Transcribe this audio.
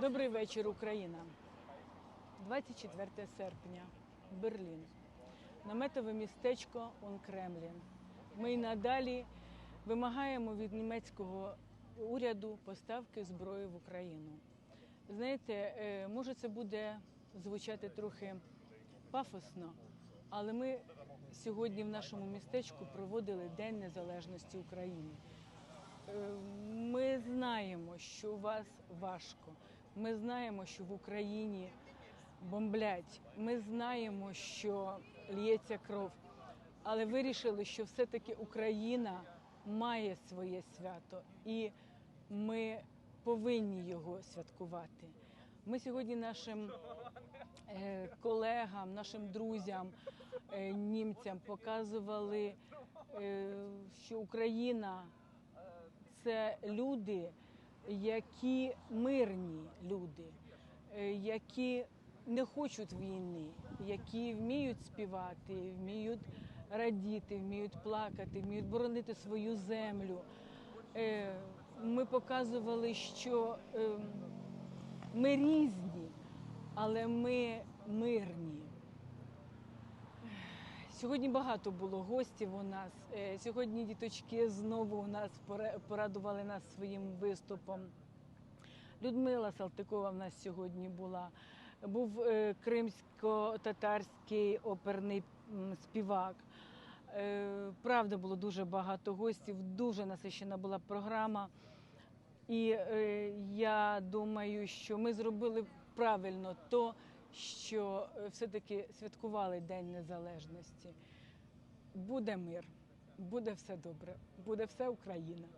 Добрий вечір, Україна. 24 серпня, Берлін. Наметове містечко Он Кремлін. Ми й надалі вимагаємо від німецького уряду поставки зброї в Україну. Знаєте, е, може це буде звучати трохи пафосно, але ми сьогодні в нашому містечку проводили День Незалежності України. Е, Ми знаємо, що у вас важко. Ми знаємо, що в Україні бомблять. Ми знаємо, що лється кров. Але вирішили, що все-таки Україна має своє свято, і ми повинні його святкувати. Ми сьогодні нашим е, колегам, нашим друзям, е, німцям показували, е, що Україна це люди, які мирні люди, е, які не хочуть війни, які вміють співати, вміють радіти, вміють плакати, вміють боронити свою землю. Е, Ми показували, що ем, ми різні, але ми мирні. Сьогодні багато було гостів у нас. Е, Сьогодні діточки знову у нас пора- порадували нас своїм виступом. Людмила Салтикова в нас сьогодні була. Був е, кримсько-татарський оперний співак. Е, Правда, було дуже багато гостів, дуже насичена була програма. І я думаю, що ми зробили правильно то, що е, все-таки святкували День Незалежності. Буде мир, буде все добре, буде все Україна.